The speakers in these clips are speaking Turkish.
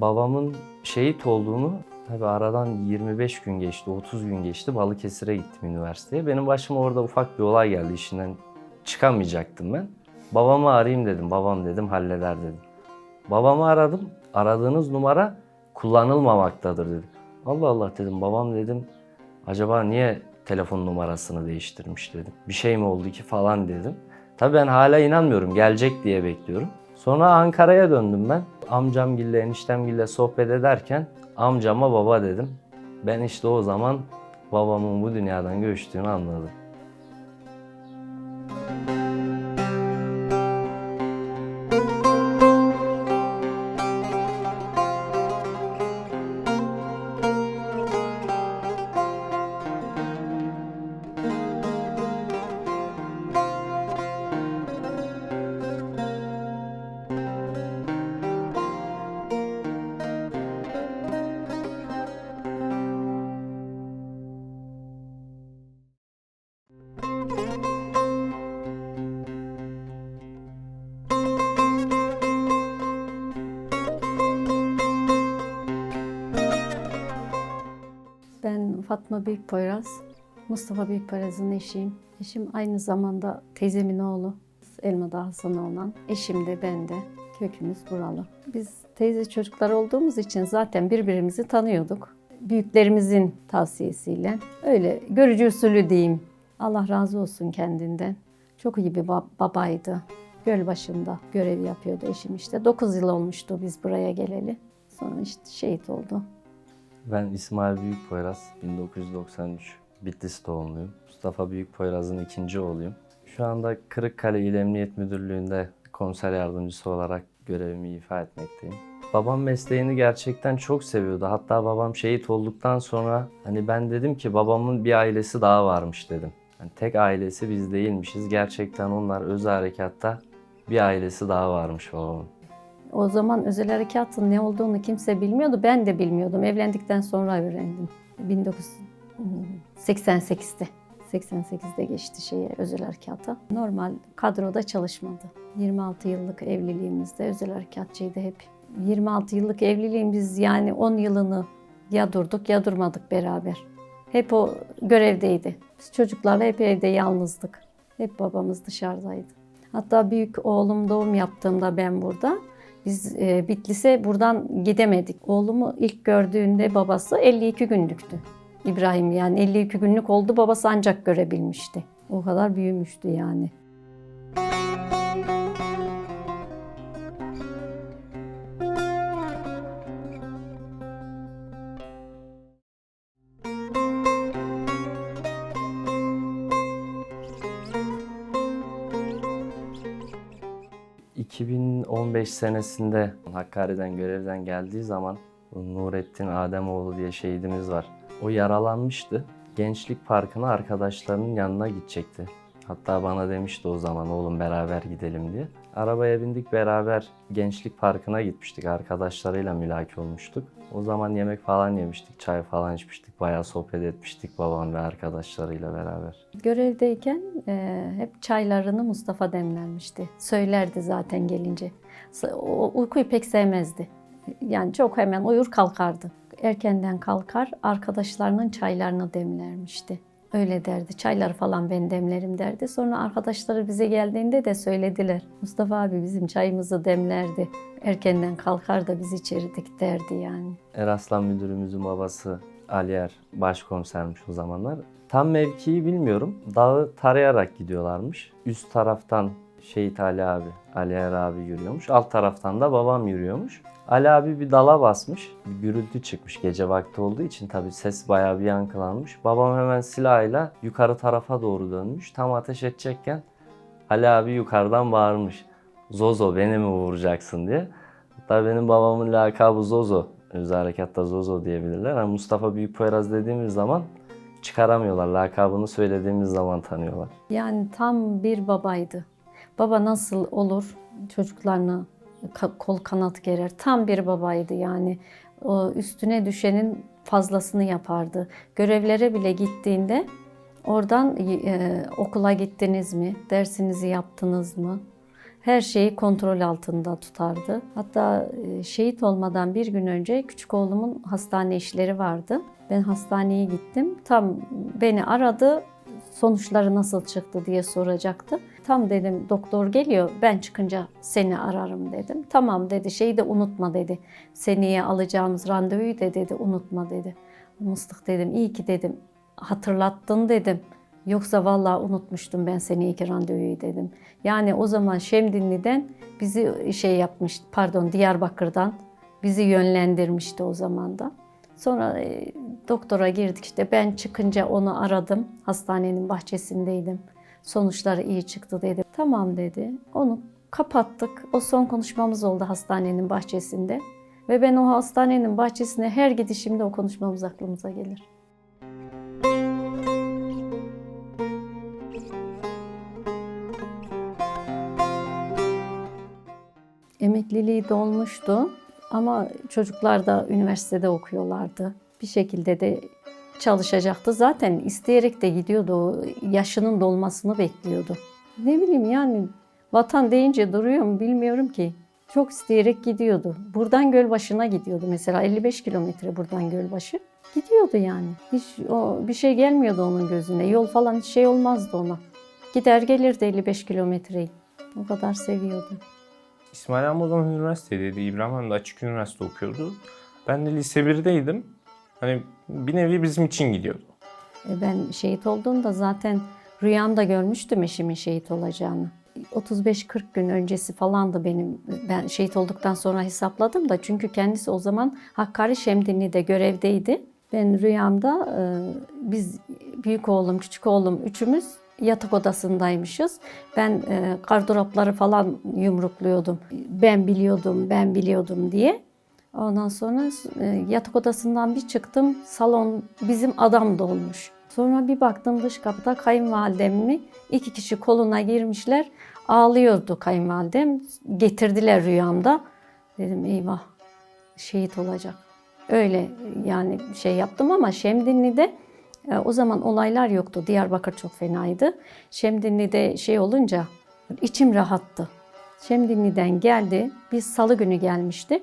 Babamın şehit olduğunu tabi aradan 25 gün geçti, 30 gün geçti. Balıkesir'e gittim üniversiteye. Benim başıma orada ufak bir olay geldi. İşinden çıkamayacaktım ben. Babamı arayayım dedim. Babam dedim halleder dedim. Babamı aradım. Aradığınız numara kullanılmamaktadır dedi. Allah Allah dedim. Babam dedim acaba niye telefon numarasını değiştirmiş dedim. Bir şey mi oldu ki falan dedim. Tabii ben hala inanmıyorum. Gelecek diye bekliyorum. Sonra Ankara'ya döndüm ben. Amcamgille, eniştemgille sohbet ederken amcama baba dedim. Ben işte o zaman babamın bu dünyadan göçtüğünü anladım. Ben Fatma Büyükpoyraz, Mustafa Büyükpoyraz'ın eşiyim. Eşim aynı zamanda teyzemin oğlu. Elmadağ Hasan olan. Eşim de ben de. Kökümüz buralı. Biz teyze çocuklar olduğumuz için zaten birbirimizi tanıyorduk. Büyüklerimizin tavsiyesiyle. Öyle görücü usulü diyeyim. Allah razı olsun kendinden. Çok iyi bir ba- babaydı. Göl başında görev yapıyordu eşim işte. 9 yıl olmuştu biz buraya geleli. Sonra işte şehit oldu. Ben İsmail Büyükpoyraz, 1993 Bitlis doğumluyum. Mustafa Büyükpoyraz'ın ikinci oğluyum. Şu anda Kırıkkale İl Emniyet Müdürlüğü'nde komiser yardımcısı olarak görevimi ifa etmekteyim. Babam mesleğini gerçekten çok seviyordu. Hatta babam şehit olduktan sonra hani ben dedim ki babamın bir ailesi daha varmış dedim. Hani tek ailesi biz değilmişiz. Gerçekten onlar özel harekatta bir ailesi daha varmış babamın. O zaman özel harekatın ne olduğunu kimse bilmiyordu. Ben de bilmiyordum. Evlendikten sonra öğrendim. 1988'de. 88'de geçti şeye özel harekata. Normal kadroda çalışmadı. 26 yıllık evliliğimizde özel harekatçıydı hep. 26 yıllık evliliğim biz yani 10 yılını ya durduk ya durmadık beraber. Hep o görevdeydi. Biz çocuklarla hep evde yalnızdık. Hep babamız dışarıdaydı. Hatta büyük oğlum doğum yaptığımda ben burada. Biz e, Bitlis'e buradan gidemedik. Oğlumu ilk gördüğünde babası 52 günlüktü. İbrahim yani 52 günlük oldu babası ancak görebilmişti. O kadar büyümüştü yani. 2015 senesinde Hakkari'den görevden geldiği zaman Nurettin Ademoğlu diye şehidimiz var. O yaralanmıştı. Gençlik Parkı'na arkadaşlarının yanına gidecekti. Hatta bana demişti o zaman oğlum beraber gidelim diye. Arabaya bindik beraber Gençlik Parkı'na gitmiştik. Arkadaşlarıyla mülaki olmuştuk. O zaman yemek falan yemiştik, çay falan içmiştik. Bayağı sohbet etmiştik babam ve arkadaşlarıyla beraber. Görevdeyken e, hep çaylarını Mustafa demlenmişti. Söylerdi zaten gelince. O uykuyu pek sevmezdi. Yani çok hemen uyur kalkardı. Erkenden kalkar arkadaşlarının çaylarını demlermişti. Öyle derdi. Çayları falan ben demlerim derdi. Sonra arkadaşları bize geldiğinde de söylediler. Mustafa abi bizim çayımızı demlerdi. Erkenden kalkar da biz içerdik derdi yani. Eraslan müdürümüzün babası Aliyer başkomisermiş o zamanlar. Tam mevkiyi bilmiyorum. Dağı tarayarak gidiyorlarmış. Üst taraftan Şehit Ali abi, Aliyer abi yürüyormuş. Alt taraftan da babam yürüyormuş. Ali abi bir dala basmış. Bir gürültü çıkmış gece vakti olduğu için tabii ses bayağı bir yankılanmış. Babam hemen silahıyla yukarı tarafa doğru dönmüş. Tam ateş edecekken Ali abi yukarıdan bağırmış. Zozo beni mi vuracaksın diye. Hatta benim babamın lakabı Zozo. Özel harekatta Zozo diyebilirler. Ama Mustafa Büyükpoyraz dediğimiz zaman çıkaramıyorlar. Lakabını söylediğimiz zaman tanıyorlar. Yani tam bir babaydı. Baba nasıl olur çocuklarına kol kanat gerer. Tam bir babaydı yani. O üstüne düşenin fazlasını yapardı. Görevlere bile gittiğinde oradan e, okula gittiniz mi? Dersinizi yaptınız mı? Her şeyi kontrol altında tutardı. Hatta e, şehit olmadan bir gün önce küçük oğlumun hastane işleri vardı. Ben hastaneye gittim. Tam beni aradı. Sonuçları nasıl çıktı diye soracaktı. Tam dedim doktor geliyor ben çıkınca seni ararım dedim. Tamam dedi şeyi de unutma dedi. Seneye alacağımız randevuyu da dedi unutma dedi. Mıstık dedim iyi ki dedim hatırlattın dedim. Yoksa vallahi unutmuştum ben seneki randevuyu dedim. Yani o zaman Şemdinli'den bizi şey yapmış, pardon Diyarbakır'dan bizi yönlendirmişti o zaman da. Sonra e, doktora girdik işte ben çıkınca onu aradım. Hastanenin bahçesindeydim. Sonuçları iyi çıktı dedi. Tamam dedi. Onu kapattık. O son konuşmamız oldu hastanenin bahçesinde. Ve ben o hastanenin bahçesine her gidişimde o konuşmamız aklımıza gelir. Emekliliği dolmuştu ama çocuklar da üniversitede okuyorlardı. Bir şekilde de çalışacaktı. Zaten isteyerek de gidiyordu. O yaşının dolmasını bekliyordu. Ne bileyim yani vatan deyince duruyor mu bilmiyorum ki. Çok isteyerek gidiyordu. Buradan Gölbaşı'na gidiyordu mesela 55 kilometre buradan Gölbaşı. Gidiyordu yani. Hiç o bir şey gelmiyordu onun gözüne. Yol falan hiç şey olmazdı ona. Gider gelirdi 55 kilometreyi. O kadar seviyordu. İsmail Hamdi o zaman. İbrahim Han da açık üniversite okuyordu. Ben de lise 1'deydim. Hani bir nevi bizim için gidiyordu. E, Ben şehit olduğumda zaten rüyamda görmüştüm eşimin şehit olacağını. 35-40 gün öncesi falandı benim. Ben şehit olduktan sonra hesapladım da çünkü kendisi o zaman Hakkari Şemdinli'de görevdeydi. Ben rüyamda e, biz büyük oğlum, küçük oğlum üçümüz yatak odasındaymışız. Ben e, gardıropları falan yumrukluyordum. Ben biliyordum, ben biliyordum diye. Ondan sonra e, yatak odasından bir çıktım. Salon bizim adam dolmuş. Sonra bir baktım dış kapıda kayınvalidemi iki kişi koluna girmişler. Ağlıyordu kayınvalidem. Getirdiler rüyamda. Dedim eyvah şehit olacak. Öyle yani şey yaptım ama Şemdinli'de o zaman olaylar yoktu. Diyarbakır çok fenaydı. Şemdinli'de şey olunca içim rahattı. Şemdinli'den geldi. Biz salı günü gelmişti.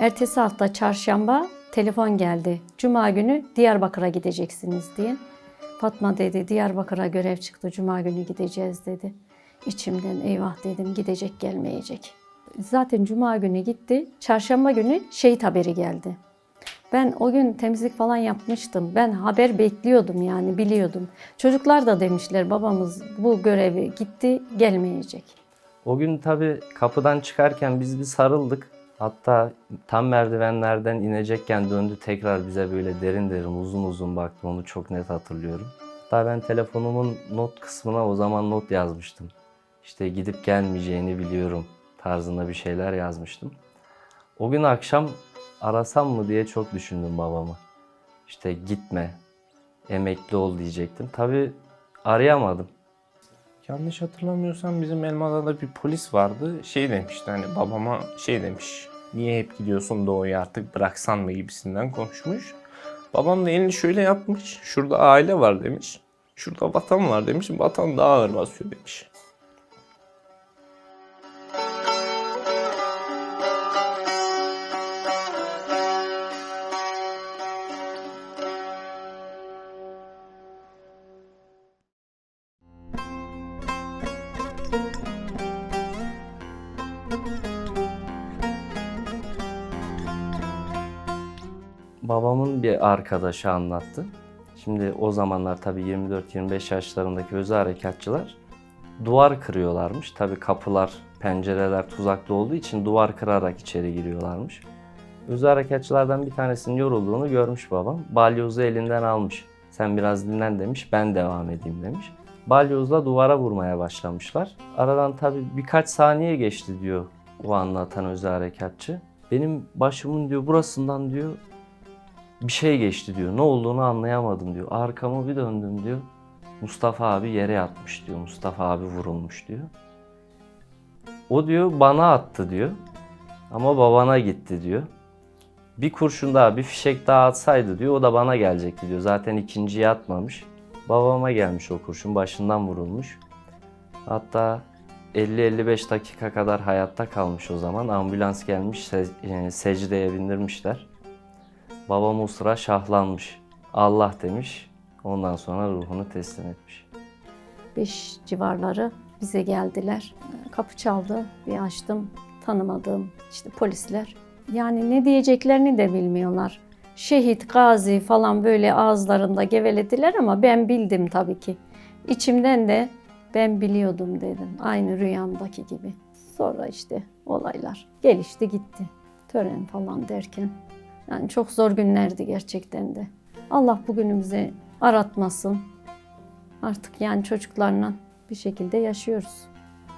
Ertesi hafta çarşamba telefon geldi. Cuma günü Diyarbakır'a gideceksiniz diye. Fatma dedi Diyarbakır'a görev çıktı. Cuma günü gideceğiz dedi. İçimden eyvah dedim gidecek gelmeyecek. Zaten cuma günü gitti. Çarşamba günü şehit haberi geldi. Ben o gün temizlik falan yapmıştım. Ben haber bekliyordum yani biliyordum. Çocuklar da demişler babamız bu görevi gitti gelmeyecek. O gün tabii kapıdan çıkarken biz bir sarıldık. Hatta tam merdivenlerden inecekken döndü tekrar bize böyle derin derin uzun uzun baktı. Onu çok net hatırlıyorum. Hatta ben telefonumun not kısmına o zaman not yazmıştım. İşte gidip gelmeyeceğini biliyorum tarzında bir şeyler yazmıştım. O gün akşam arasam mı diye çok düşündüm babamı. İşte gitme, emekli ol diyecektim. Tabii arayamadım. Yanlış hatırlamıyorsam bizim Elmalı'da bir polis vardı. Şey demişti hani babama şey demiş. Niye hep gidiyorsun doğuya artık bıraksan mı gibisinden konuşmuş. Babam da elini şöyle yapmış. Şurada aile var demiş. Şurada vatan var demiş. Vatan daha ağır basıyor demiş. Babamın bir arkadaşı anlattı. Şimdi o zamanlar tabii 24-25 yaşlarındaki özel harekatçılar duvar kırıyorlarmış. Tabii kapılar, pencereler tuzaklı olduğu için duvar kırarak içeri giriyorlarmış. Özel harekatçılardan bir tanesinin yorulduğunu görmüş babam. Balyozu elinden almış. Sen biraz dinlen demiş, ben devam edeyim demiş. Balyozla duvara vurmaya başlamışlar. Aradan tabii birkaç saniye geçti diyor o anlatan özel harekatçı. Benim başımın diyor burasından diyor bir şey geçti diyor. Ne olduğunu anlayamadım diyor. Arkamı bir döndüm diyor. Mustafa abi yere yatmış diyor. Mustafa abi vurulmuş diyor. O diyor bana attı diyor. Ama babana gitti diyor. Bir kurşun daha, bir fişek daha atsaydı diyor. O da bana gelecekti diyor. Zaten ikinciye atmamış. Babama gelmiş o kurşun. Başından vurulmuş. Hatta 50-55 dakika kadar hayatta kalmış o zaman. Ambulans gelmiş, e, secdeye bindirmişler. Babam o sıra şahlanmış. Allah demiş. Ondan sonra ruhunu teslim etmiş. 5 civarları bize geldiler. Kapı çaldı, bir açtım. Tanımadığım işte polisler. Yani ne diyeceklerini de bilmiyorlar. Şehit, gazi falan böyle ağızlarında gevelediler ama ben bildim tabii ki. İçimden de ben biliyordum dedim. Aynı rüyamdaki gibi. Sonra işte olaylar gelişti gitti. Tören falan derken. Yani çok zor günlerdi gerçekten de. Allah bugünümüze aratmasın. Artık yani çocuklarla bir şekilde yaşıyoruz.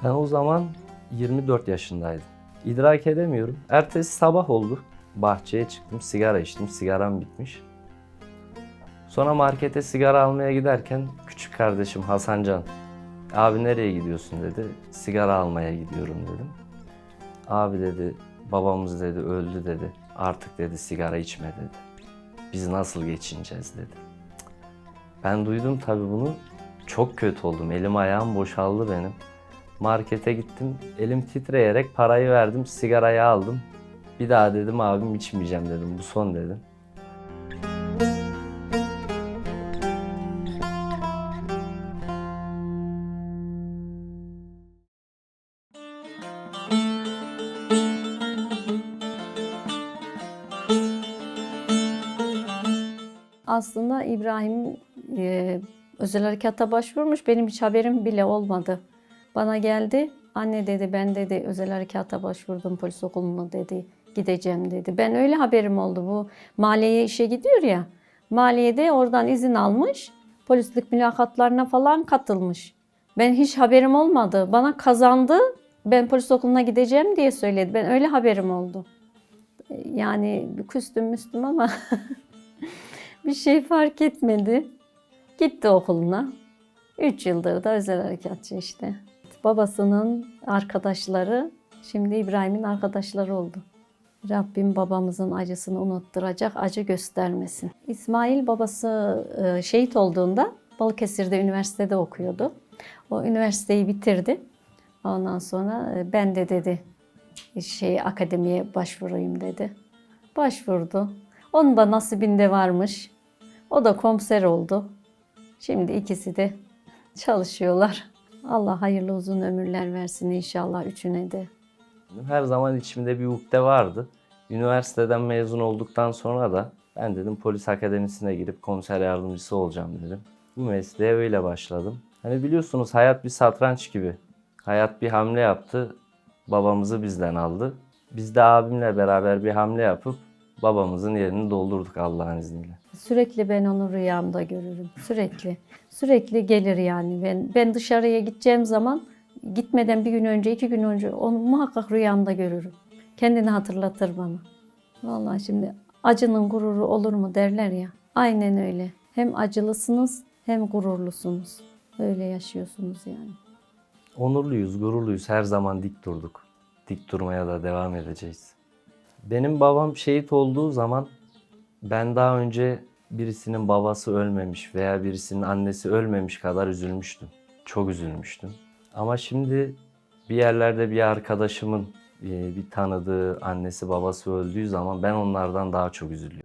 Ben o zaman 24 yaşındaydım. İdrak edemiyorum. Ertesi sabah oldu. Bahçeye çıktım, sigara içtim. Sigaram bitmiş. Sonra markete sigara almaya giderken küçük kardeşim Hasancan, abi nereye gidiyorsun dedi. Sigara almaya gidiyorum dedim. Abi dedi, babamız dedi öldü dedi. Artık dedi sigara içme dedi. Biz nasıl geçineceğiz dedi. Ben duydum tabii bunu. Çok kötü oldum. Elim ayağım boşaldı benim. Markete gittim. Elim titreyerek parayı verdim. Sigarayı aldım. Bir daha dedim abim içmeyeceğim dedim. Bu son dedim. İbrahim e, özel harekata başvurmuş. Benim hiç haberim bile olmadı. Bana geldi. Anne dedi ben dedi özel harekata başvurdum polis okuluna dedi. Gideceğim dedi. Ben öyle haberim oldu. Bu maliyeye işe gidiyor ya. Maliyede oradan izin almış. Polislik mülakatlarına falan katılmış. Ben hiç haberim olmadı. Bana kazandı. Ben polis okuluna gideceğim diye söyledi. Ben öyle haberim oldu. Yani küstüm müstüm ama bir şey fark etmedi. Gitti okuluna. Üç yıldır da özel harekatçı işte. Babasının arkadaşları şimdi İbrahim'in arkadaşları oldu. Rabbim babamızın acısını unutturacak, acı göstermesin. İsmail babası e, şehit olduğunda Balıkesir'de üniversitede okuyordu. O üniversiteyi bitirdi. Ondan sonra e, ben de dedi şey akademiye başvurayım dedi. Başvurdu. Onun da nasibinde varmış. O da komiser oldu. Şimdi ikisi de çalışıyorlar. Allah hayırlı uzun ömürler versin inşallah üçüne de. Her zaman içimde bir ukde vardı. Üniversiteden mezun olduktan sonra da ben dedim polis akademisine girip komiser yardımcısı olacağım dedim. Bu mesleğe öyle başladım. Hani biliyorsunuz hayat bir satranç gibi. Hayat bir hamle yaptı, babamızı bizden aldı. Biz de abimle beraber bir hamle yapıp babamızın yerini doldurduk Allah'ın izniyle. Sürekli ben onu rüyamda görürüm. Sürekli. Sürekli gelir yani. Ben ben dışarıya gideceğim zaman gitmeden bir gün önce, iki gün önce onu muhakkak rüyamda görürüm. Kendini hatırlatır bana. Vallahi şimdi acının gururu olur mu derler ya. Aynen öyle. Hem acılısınız hem gururlusunuz. Öyle yaşıyorsunuz yani. Onurluyuz, gururluyuz. Her zaman dik durduk. Dik durmaya da devam edeceğiz. Benim babam şehit olduğu zaman ben daha önce birisinin babası ölmemiş veya birisinin annesi ölmemiş kadar üzülmüştüm. Çok üzülmüştüm. Ama şimdi bir yerlerde bir arkadaşımın e, bir tanıdığı annesi babası öldüğü zaman ben onlardan daha çok üzülüyorum.